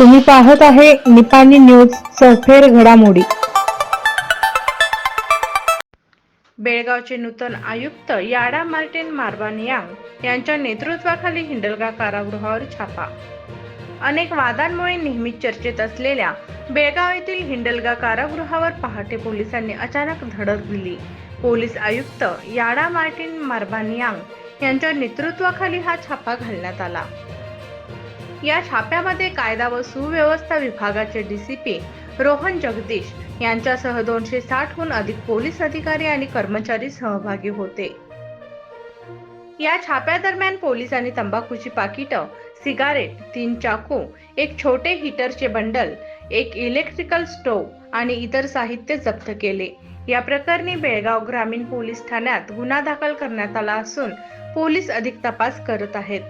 तुम्ही पाहत आहे निपाणी न्यूज सफेर घडामोडी. बेळगावचे नूतन आयुक्त याडा मार्टिन मार्बानियांग यांच्या नेतृत्वाखाली हिंडलगा कारागृहावर छापा. अनेक वादांमुळे नेहमीच चर्चेत असलेल्या बेळगाव येथील हिंडलगा कारागृहावर पहाटे पोलिसांनी अचानक धडक दिली. पोलीस आयुक्त याडा मार्टिन मार्बानियांग यांच्या नेतृत्वाखाली हा छापा घालण्यात आला. या छाप्यामध्ये कायदा व सुव्यवस्था विभागाचे डीसीपी रोहन जगदीश यांच्यासह दोनशे साठहून अधिक पोलीस अधिकारी आणि कर्मचारी सहभागी होते. या छाप्यादरम्यान पोलिसांनी तंबाखूची पाकिटं सिगारेट तीन चाकू एक छोटे हीटरचे बंडल एक इलेक्ट्रिकल स्टोव्ह आणि इतर साहित्य जप्त केले. या प्रकरणी बेळगाव ग्रामीण पोलीस ठाण्यात गुन्हा दाखल करण्यात आला असून पोलीस अधिक तपास करत आहेत.